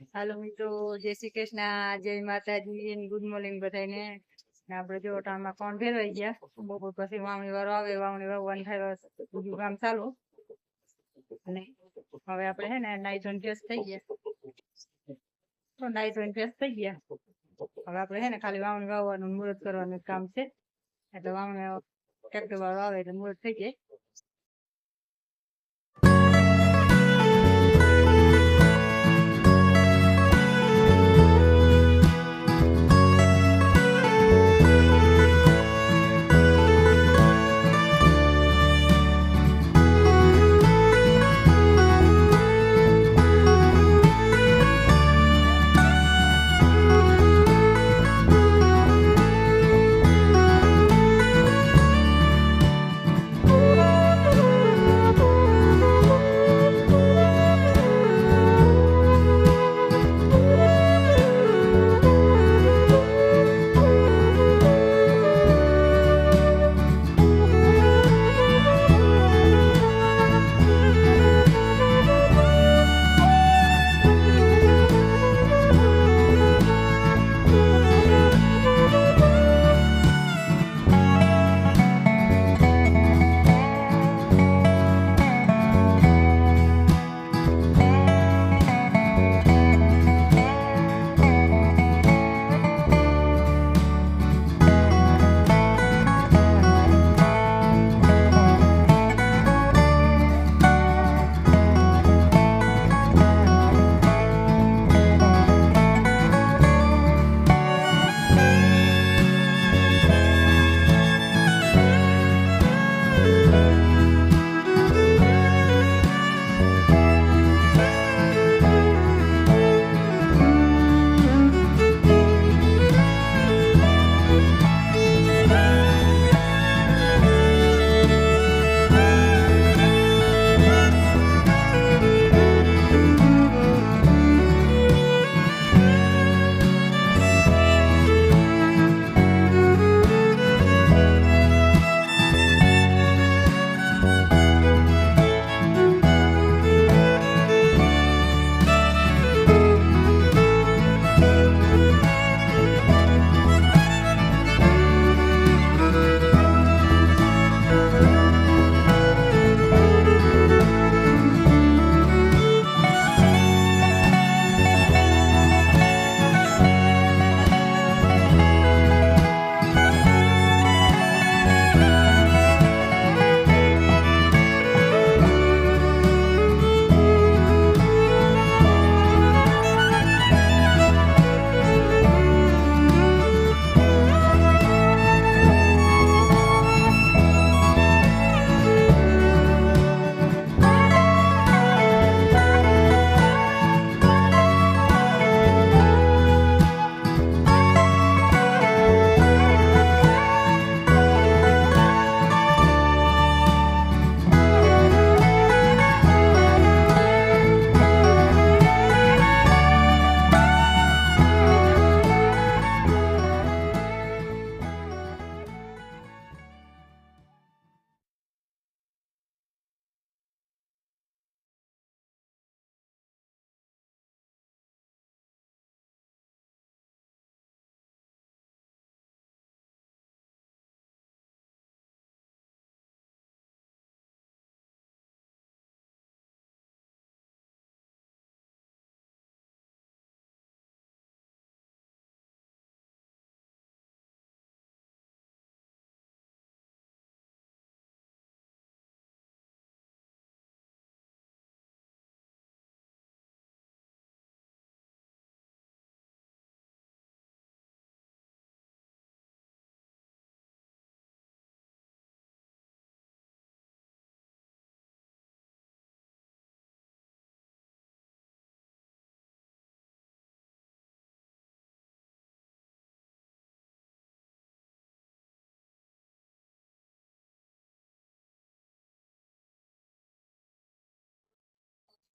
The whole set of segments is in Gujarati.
હાલો મિત્રો, જય શ્રી કૃષ્ણ, જય માતાજી ગુડ મોર્નિંગ બધાને આપડે જો ટાણમાં કોણ ફેરવાઈ ગયા? બપોર પછી વાવણી વાળો આવે, વાવણી વાવવાનું થાય બીજું કામ ચાલુ. અને હવે આપણે હે ને નાઈ ધોઈને ફ્રેશ થઈ ગયા. તો નાઈ ધોઈને ફ્રેશ થઈ ગયા. હવે આપણે હે ને ખાલી વાવણી વાવવાનું મુહૂર્ત કરવાનું કામ છે. એટલે વાવણી ટ્રેક્ટર વાળો આવે એટલે મુહૂર્ત થઈ જાય.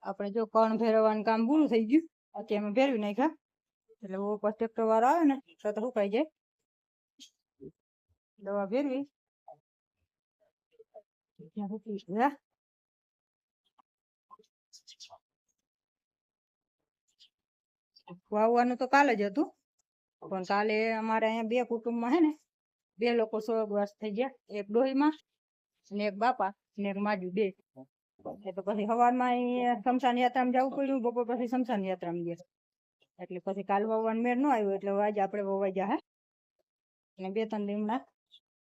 આપણે જો કણ ભેરવવાનું કામ પૂરું થઈ ગયું, અત્યારે અમે ભેરવી નાખ્યા. એટલે પછી ટ્રેક્ટર વાળો આવે ને, તો સુકાઈ જાય. દવા ગયા. વાવવાનું તો કાલે જ હતું, પણ કાલે અમારે અહીંયા બે કુટુંબમાં હે ને, બે લોકો સ્વર્ગવાસ થઈ ગયા, એક ડોહીમાં ને એક બાપા ને એક માજુ બે. એ તો પછી સવારમાં અહીં શમશાન યાત્રામાં જવું પડ્યું બપોર પછી શમશાન યાત્રામાં ગયા. એટલે પછી કાલ વાવવાનો મેળ ન આવ્યો એટલે હવે આજે આપણે વવાઈ ગયા હે? અને બે ત્રણ દિવસના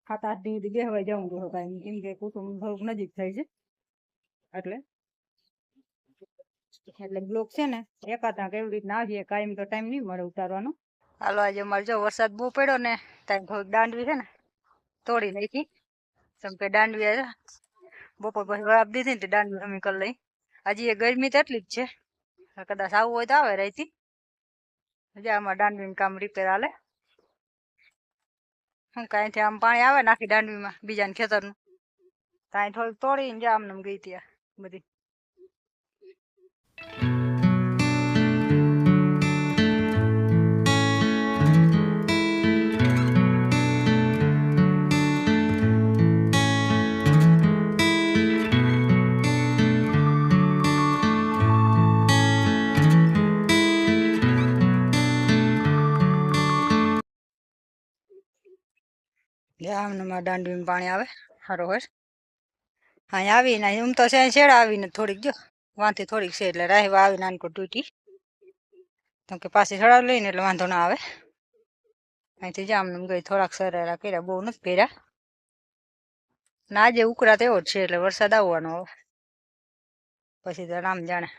સાત આઠ દિવસ સુધી બેહવાઈ જવું જોઈએ કાંઈ કેમ કે કુટુંબ થોડુંક નજીક થાય છે. એટલે એટલે બ્લોક છે ને એકાતા કેવી રીતના આવીએ કાયમ તો ટાઈમ નહીં મળે ઉતારવાનો. હાલો આજે અમારે જો વરસાદ બહુ પડ્યો ને ત્યાં થોડીક દાંડવી છે ને તોડી નાખી. કેમ કે દાંડવી આજે બપોર પછી વરાપ દીધી ને તે દાંડવી અમે લઈ. હજી એ ગરમી તો એટલી જ છે. કદાચ આવું હોય તો આવે રહેતી હજી આમાં દાંડવીનું કામ રિપેર હાલે. હું કાંઈથી આમ પાણી આવે નાખી આખી દાંડવીમાં, બીજાને ખેતરનું. ત્યાં થોડીક તોડીને જા આમને આમ ગઈ ત્યાં બધી. આમનામાં દાંડવીમાં પાણી આવે સારો હોય. આવી આવીને એમ તો છે છેડા આવીને થોડીક જો વાંથી થોડીક છે, એટલે રાહવા આવી નાનકો તૂટી. તો કે પાછી છડા લઈને એટલે વાંધો ના આવે. અહીંથી જામનમ ગઈ, થોડાક સરેરા કર્યા, બહુ નથી કર્યા. ના આજે ઉકળાટ એવો જ છે, એટલે વરસાદ આવવાનો હવે. પછી તો રામ જાણે.